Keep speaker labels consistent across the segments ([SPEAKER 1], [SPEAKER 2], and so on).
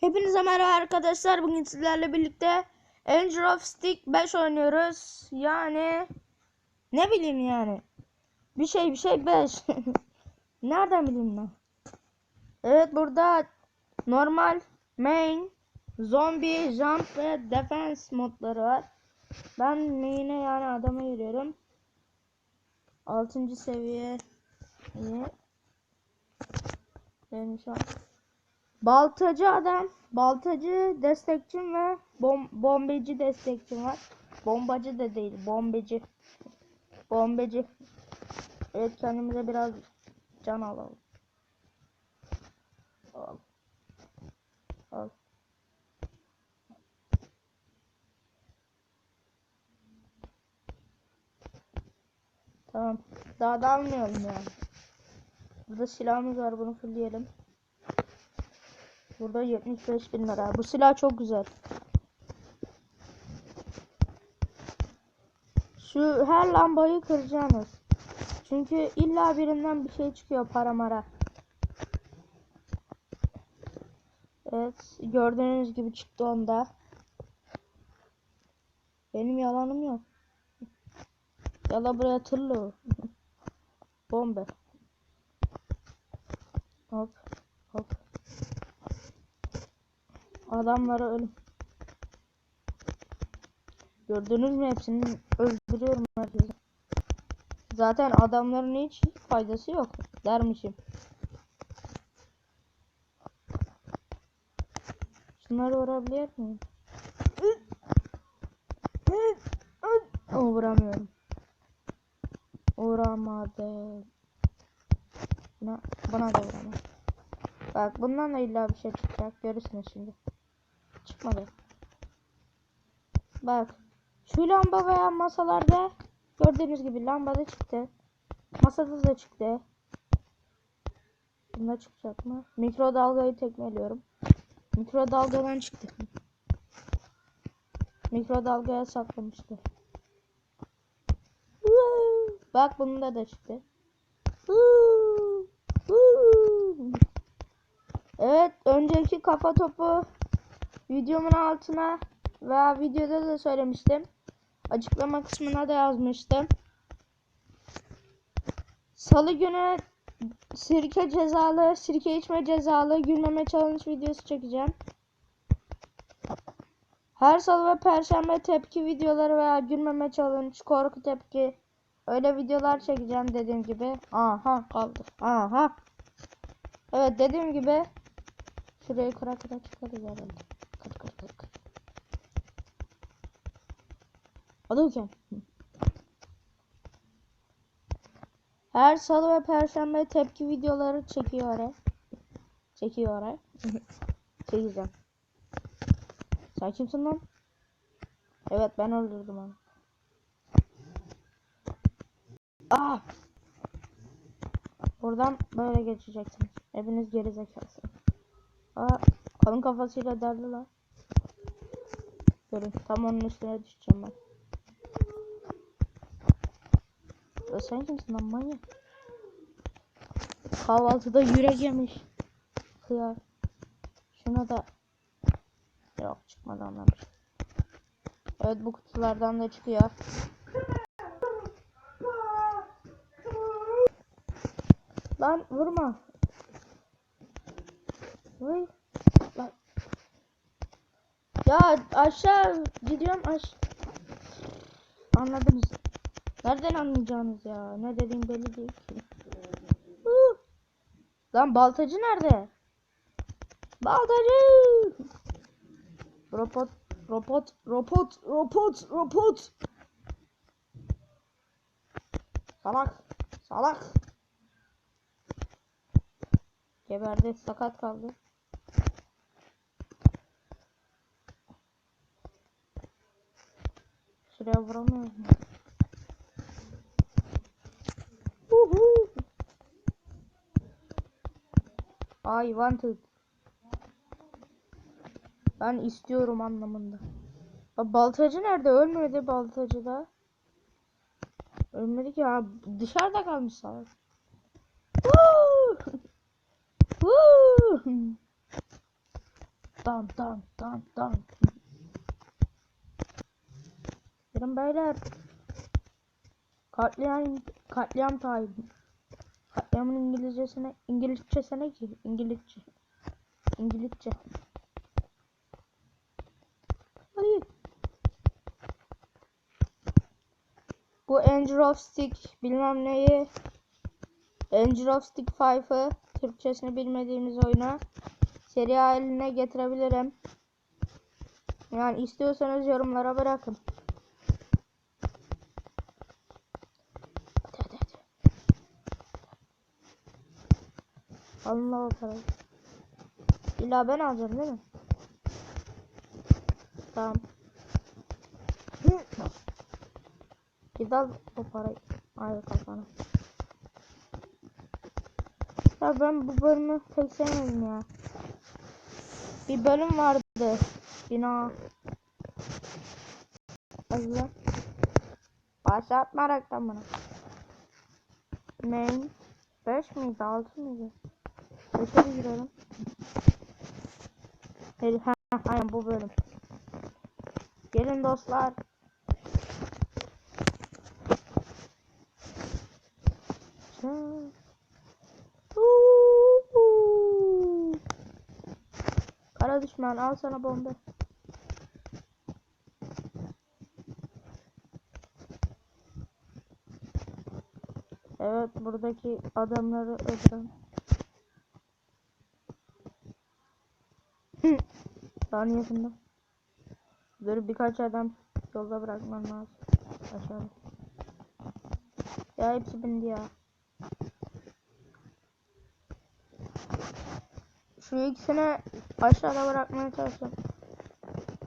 [SPEAKER 1] Hepinize merhaba arkadaşlar. Bugün sizlerle birlikte Angel of Stick 5 oynuyoruz. Yani ne bileyim yani. Bir şey bir şey 5. Nereden bileyim ben? Evet burada normal, main, zombie, jump ve defense modları var. Ben main'e yani adama yürüyorum. 6. seviye. Benim şu an Baltacı adam, baltacı destekçim ve bom bombeci destekçim var. Bombacı da değil, bombeci. Bombeci. Evet kendimize biraz can alalım. Al. Al. Tamam. Daha da almayalım yani. Burada silahımız var bunu fullleyelim. Burada 75 bin lira. Bu silah çok güzel. Şu her lambayı kıracağınız. Çünkü illa birinden bir şey çıkıyor para mara. Evet gördüğünüz gibi çıktı onda. Benim yalanım yok. Yala buraya tırlı. Bombe. Hop. Adamlara ölüm. Gördünüz mü hepsini öldürüyorum herkese. Zaten adamların hiç faydası yok dermişim. Şunları vurabilir miyim? O vuramıyorum. Vuramadım. Buna, buna da vuramam. Bak bundan da illa bir şey çıkacak. Görürsünüz şimdi. Çıkmadı. Bak. Şu lamba veya masalarda gördüğünüz gibi lambada çıktı. Masada da çıktı. Bunda çıkacak mı? Mikrodalgayı tekmeliyorum. Mikrodalgadan çıktı. Mikrodalgaya saklamıştı. Bak bunda da çıktı. Evet önceki kafa topu videomun altına veya videoda da söylemiştim. Açıklama kısmına da yazmıştım. Salı günü sirke cezalı, sirke içme cezalı gülmeme challenge videosu çekeceğim. Her salı ve perşembe tepki videoları veya gülmeme challenge, korku tepki öyle videolar çekeceğim dediğim gibi. Aha kaldı. Aha. Evet dediğim gibi Şurayı kıra kıra çıkarız herhalde. Hadouken. Her salı ve perşembe tepki videoları çekiyor oraya. Çekiyor oraya. Çekeceğim. Sen kimsin lan? Evet ben öldürdüm onu. Ah! Buradan böyle geçeceksiniz. Hepiniz geri zekalısınız. Aa, kalın kafasıyla derdi lan. Görün tam onun üstüne düşeceğim ben. Ya sen kimsin lan manyak? Kahvaltıda yürek yemiş. Kıyar. Şuna da yok çıkmadı anlamış. Evet bu kutulardan da çıkıyor. Lan vurma. Vay. Lan. Ya aşağı gidiyorum aş. Anladınız. Nereden anlayacaksınız ya? Ne dediğim belli değil ki. Lan baltacı nerede? Baltacı! Robot, robot, robot, robot, robot. Salak, salak. Geberdi, sakat kaldı. Şuraya vuramıyoruz Uhu. I wanted. Ben istiyorum anlamında. Ya baltacı nerede? Ölmedi baltacı da. Ölmedi ki ya. Dışarıda kalmış salak. dan dan dan dan. Dedim beyler. Katliam katliam time. Katliamın İngilizcesine İngilizcesine ki İngilizce. İngilizce. Hadi. Bu Angel of Stick bilmem neyi Angel of Stick 5'ı Türkçesini bilmediğimiz oyuna seri haline getirebilirim. Yani istiyorsanız yorumlara bırakın. Hadi hadi hadi. Alın o parayı. İlla ben alacağım değil mi? Tamam. Git al o parayı. Hayır kafana. Ya ben bu bölümü pek sevmedim ya. Bir bölüm vardı. Bina. Allah. Başlatma reklamını. Main 5 miydi 6 mıydı? 5'e bir girelim. Hadi ha aynen bu bölüm. Gelin dostlar. Kara düşman al sana bomba. Evet buradaki adamları öldüren. Saniyesinde. Böyle birkaç adam yolda bırakmam lazım. Aşağıda. Ya hepsi bindi ya. Şu ikisini aşağıda bırakmaya çalışacağım.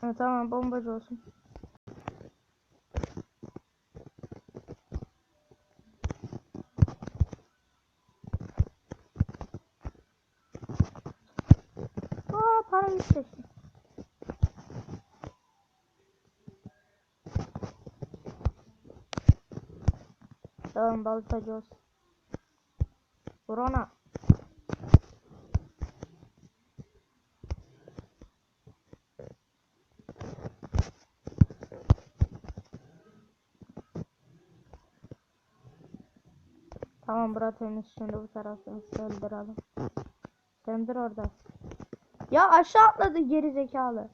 [SPEAKER 1] Ha, tamam bombacı olsun. Aa para gitti. Tamam baltacı olsun. Vur ona. Tamam bura temiz şimdi bu taraftan söndürelim. Söndür orada. Ya aşağı atladı geri zekalı.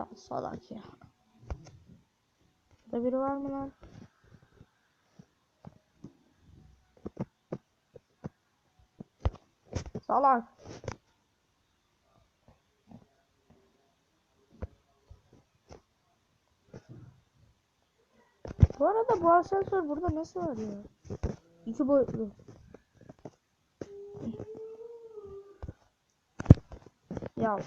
[SPEAKER 1] Ya salak ya. Burada biri var mı lan? Salak. Bu arada bu asansör burada nasıl var ya? İki boyutlu. Ya.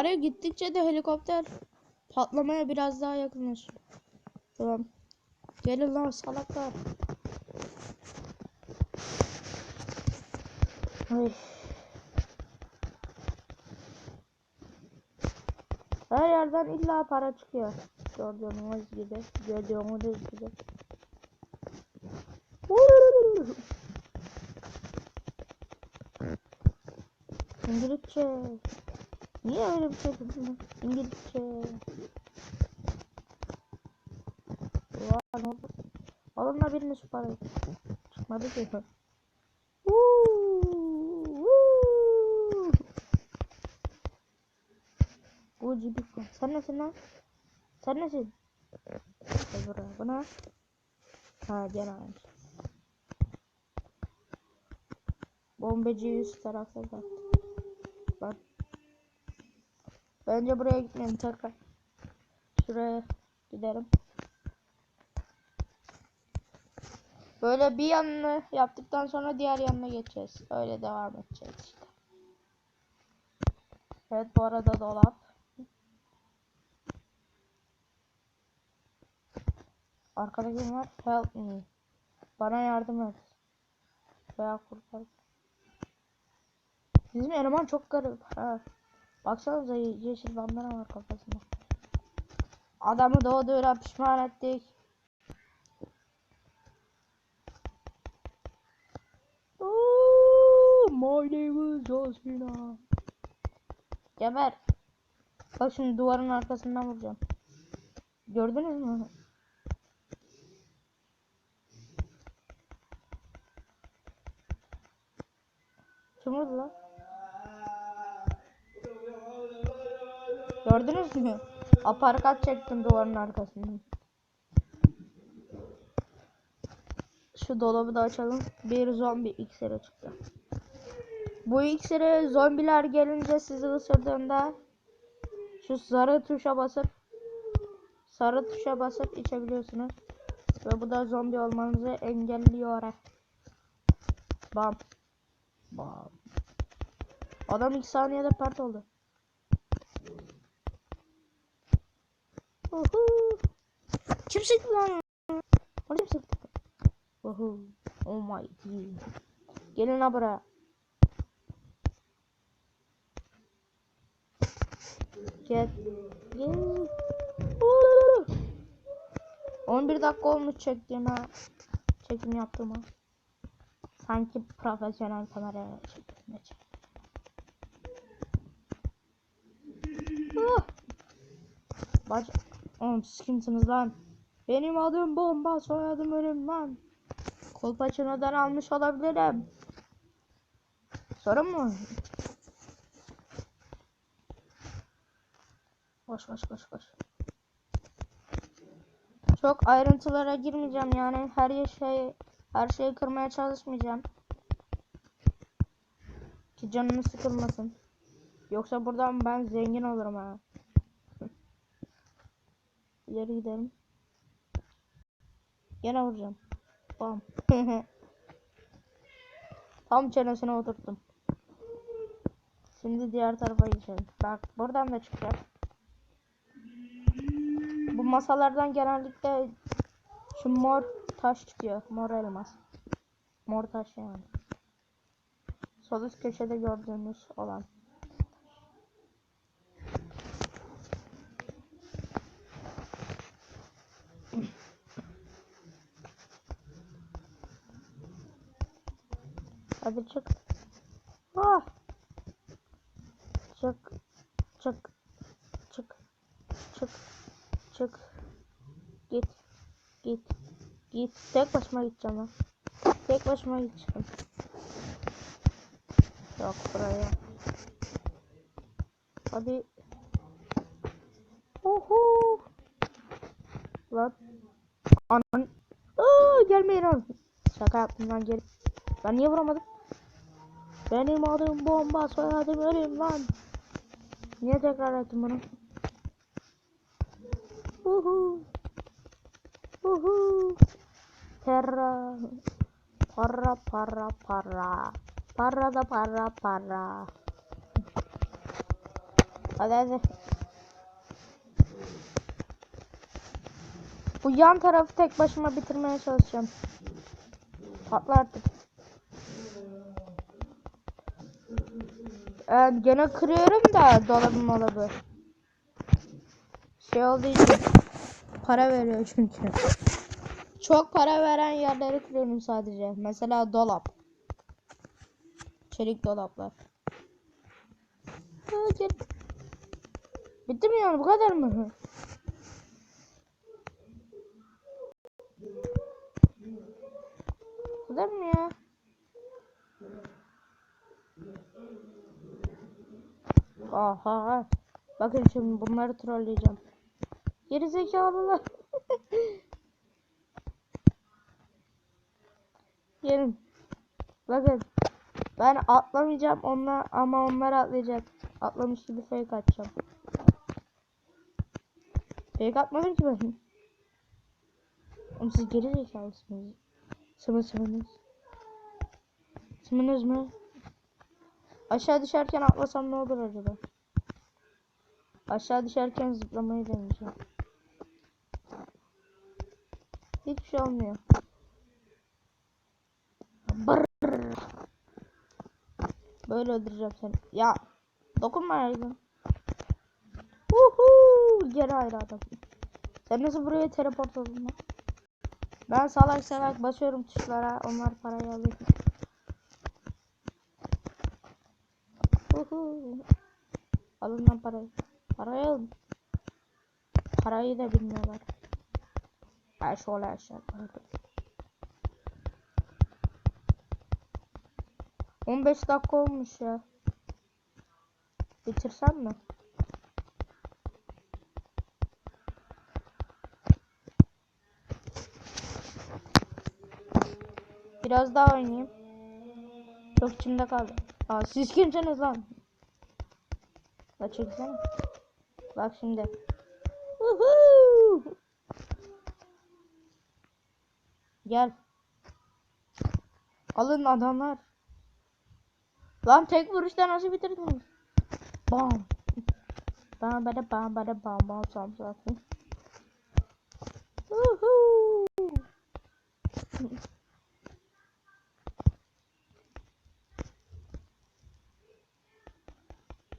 [SPEAKER 1] Var ya gittikçe de helikopter patlamaya biraz daha yakınlaşıyor. Tamam. Gelin lan salaklar. Ay. Her yerden illa para çıkıyor. Gördüğünüz gibi. Gördüğünüz gibi. İngilizce. Niye öyle bir şey buldun? İngilizce. Vay ne oldu? Alın da birine şu parayı. Çıkmadı ki. Bu cibikon. Sen nesin lan? Sen nesin? Gel buraya. Bu ne? Ha gel aynı. Bombacıyı üst tarafta bak. Bence buraya gitmeyelim tekrar. Şuraya gidelim. Böyle bir yanını yaptıktan sonra diğer yanına geçeceğiz. Öyle devam edeceğiz işte. Evet bu arada dolap. Arkada kim var? Help me. Bana yardım et. Veya kurtar. Bizim eleman çok garip. Ha. Baksanıza ye- yeşil bandana var kafasında. Adamı doğduğuyla pişman ettik. My name is Cena. Geber. Bak şimdi duvarın arkasından vuracağım. Gördünüz mü? Kim vurdu lan? Gördünüz mü? Aparkat çektim duvarın arkasından. Şu dolabı da açalım. Bir zombi iksiri çıktı. Bu iksiri zombiler gelince sizi ısırdığında şu sarı tuşa basıp sarı tuşa basıp içebiliyorsunuz. Ve bu da zombi olmanızı engelliyor. Bam. Bam. Adam 2 saniyede pert oldu. Uhu. Kim sıktı lan? Onu kim? Uhu. Oh my god. Gelin ha buraya. Gel. Gel. Uhu. 11 dakika olmuş çektiğime. Çekim yaptığıma. Sanki profesyonel kameraya çektiğime çek. Ah. Baş... Oğlum siz kimsiniz lan? Benim adım bomba, soyadım ölüm lan. Kolpaçino'dan almış olabilirim. Sorun mu? Boş boş boş boş. Çok ayrıntılara girmeyeceğim yani her şey her şeyi kırmaya çalışmayacağım. Ki canını sıkılmasın. Yoksa buradan ben zengin olurum ha. İleri gidelim. Gene vuracağım. Bam. Tam çenesine oturttum. Şimdi diğer tarafa geçelim. Bak buradan da çıkacak. Bu masalardan genellikle şu mor taş çıkıyor. Mor elmas. Mor taş yani. Sol üst köşede gördüğünüz olan. Hadi çık. Ah. Çık. Çık. Çık. Çık. Çık. Git. Git. Git. Tek başıma gideceğim ben. Tek başıma gideceğim. Yok buraya. Hadi. Uhu. Lan. Anan. Aa, gelmeyin lan. Şaka yaptım lan gel. Ben niye vuramadım? Benim adım bomba soyadım ölüm lan. Niye tekrar ettim bunu? Uhu. Uhu. Terra. Para para para. Para da para para. Hadi. Bu yan tarafı tek başıma bitirmeye çalışacağım. Patla artık. Ee, gene kırıyorum da dolabı molabı. Şey olduğu için para veriyor çünkü. Çok para veren yerleri kırıyorum sadece. Mesela dolap. Çelik dolaplar. Ha, gel. Bitti mi yani bu kadar mı? Bu kadar mı ya? Aha. Bakın şimdi bunları trolleyeceğim. Geri zekalılar. Gelin. Bakın. Ben atlamayacağım onlar ama onlar atlayacak. Atlamış gibi fake atacağım. Fake atmadım ki ben. Oğlum siz geri zekalısınız. Sımı sımınız. Sımınız mı? Aşağı düşerken atlasam ne olur acaba? Aşağı düşerken zıplamayı deneyeceğim. Hiçbir şey olmuyor. Brrr. Böyle öldüreceğim seni. Ya dokunmayaydın. kere ayrı adam. Sen nasıl buraya teleport oldun lan? Ben salak salak basıyorum tuşlara. Onlar parayı alıyor. Uhu. Alın lan parayı. Parayı alın. Parayı da bilmiyorlar. Ben şöyle aşağı koydum. 15 dakika olmuş ya. Bitirsem mi? Biraz daha oynayayım. Çok içimde kaldı. Aa, siz kimsiniz lan? Bak çeksene. Bak şimdi. Uhu! Gel. Alın adamlar. Lan tek vuruşta nasıl bitirdiniz? Bam. Bam bada bam bada bam bam bam bam. Uhu!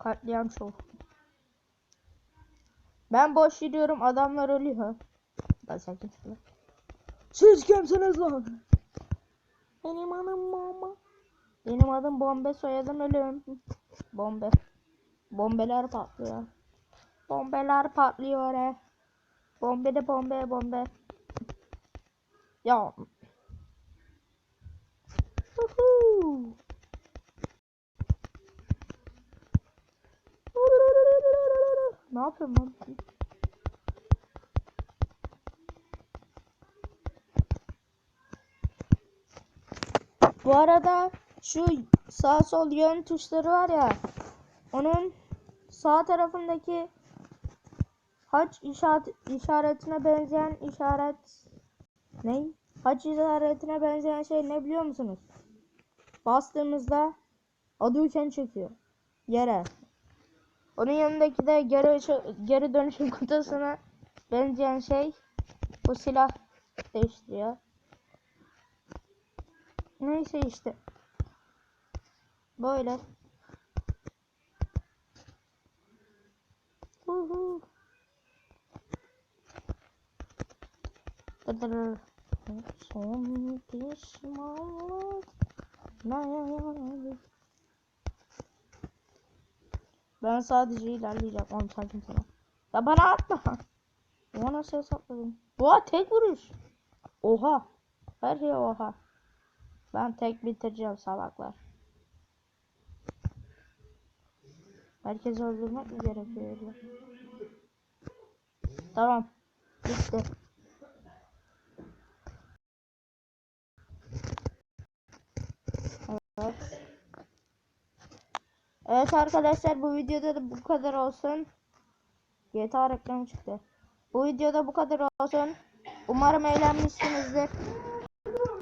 [SPEAKER 1] Katliam şov. Ben boş yürüyorum adamlar ölüyor. Ben sakin şöyle. Siz kimsiniz lan? Benim adım bomba. Benim adım bombe soyadım ölüm. Bombe. Bombeler patlıyor. Bombeler patlıyor he. Bombe de bombe bombe. Ya. Uhu. Ne yapıyorum lan? Bu arada şu sağ sol yön tuşları var ya. Onun sağ tarafındaki haç işaret işaretine benzeyen işaret ne? Haç işaretine benzeyen şey ne biliyor musunuz? Bastığımızda Hadouken çekiyor yere. Onun yanındaki de geri geri dönüşüm kutusuna benzeyen şey bu silah değiştiriyor. Neyse işte. Böyle. Uhu. Dırdır. Son pişmanlık. Ne Ben sadece ilerleyeceğim. Oğlum sakin sana. Ya bana atma. Oha nasıl hesapladım? Oha tek vuruş. Oha. Her şey oha. Ben tek bitireceğim salaklar. Herkesi öldürmek mi gerekiyor? Tamam. Bitti. Evet. Evet arkadaşlar bu videoda da bu kadar olsun. GTA reklamı çıktı. Bu videoda bu kadar olsun. Umarım eğlenmişsinizdir.